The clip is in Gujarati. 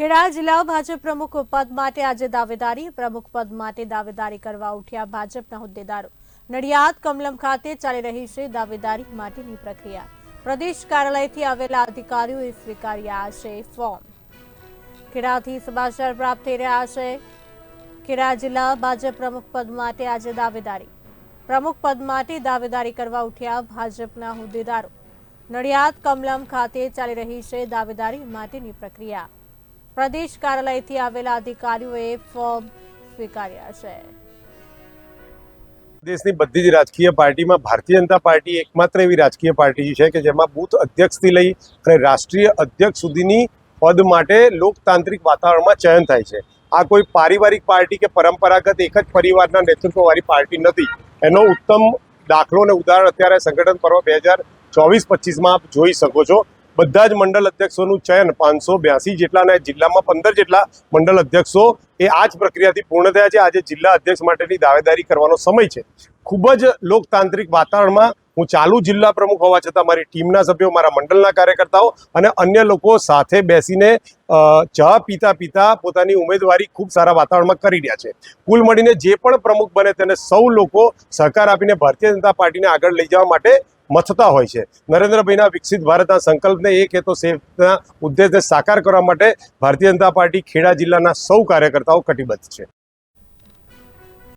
ખેડા જિલ્લા ભાજપ પ્રમુખ પદ માટે આજે દાવેદારી, પ્રમુખ પદ માટે દાવેદારી કરવા ઉઠ્યા ભાજપના હોદ્દેદારો. નડિયાદ, કમલમ ખાતે ચાલી રહી છે દાવેદારી માટેની પ્રક્રિયા. પ્રદેશ કાર્યાલયથી આવેલા અધિકારીઓએ સ્વીકાર્યા છે ફોર્મ. ખેડાથી સમાચાર પ્રાપ્ત થઈ રહ્યા છે. ખેડા જિલ્લા ભાજપ પ્રમુખ પદ માટે આજે દાવેદારી. પ્રમુખ પદ માટે દાવેદારી કરવા ઉઠ્યા ભાજપના હોદ્દેદારો. નડિયાદ, કમલમ ખાતે ચાલી રહી છે દાવેદારી માટેની પ્રક્રિયા. પ્રદેશ કાર્યાલયથી આવેલા અધિકારીઓએ ફોર્મ સ્વીકાર્યા છે. દેશની બધી જ રાજકીય પાર્ટીમાં ભારતીય જનતા પાર્ટી એકમાત્ર એવી રાજકીય પાર્ટી છે કે જેમાં બૂથ અધ્યક્ષથી લઈ અને રાષ્ટ્રીય અધ્યક્ષ સુધીની પદ માટે લોકતાંત્રિક વાતાવરણમાં ચયન થાય છે. આ કોઈ પારિવારિક પાર્ટી કે પરંપરાગત એક જ પરિવારના નેતૃત્વવાળી પાર્ટી નથી. એનો ઉત્તમ દાખલો અને ઉદાહરણ અત્યારે સંગઠન પર્વ બે હજાર ચોવીસ પચીસમાં આપ જોઈ શકો છો. બધા જ મંડળ અધ્યક્ષોનું ચયન પાંચસો બ્યાસી જેટલા અને જિલ્લામાં પંદર જેટલા મંડળ અધ્યક્ષો એ આ જ પ્રક્રિયાથી પૂર્ણ થયા છે. આજે જિલ્લા અધ્યક્ષ માટેની દાવેદારી કરવાનો સમય છે. ખૂબ જ લોકતાંત્રિક વાતાવરણમાં હું ચાલુ જિલ્લા પ્રમુખ હોવા છતાં મારી ટીમના સભ્યો, મારા મંડળના કાર્યકર્તાઓ અને અન્ય લોકો સાથે બેસીને ચા પીતા પીતા પોતાની ઉમેદવારી ખૂબ સારા વાતાવરણમાં કરી રહ્યા છે. કુલ મળીને જે પણ પ્રમુખ બને તેને સૌ લોકો સહકાર આપીને ભારતીય જનતા પાર્ટીને આગળ લઈ જવા માટે મથતા હોય છે. નરેન્દ્રભાઈના વિકસિત ભારતના સંકલ્પને એક હેતો સેફના ઉદ્દેશને સાકાર કરવા માટે ભારતીય જનતા પાર્ટી ખેડા જિલ્લાના સૌ કાર્યકર્તાઓ કટિબદ્ધ છે.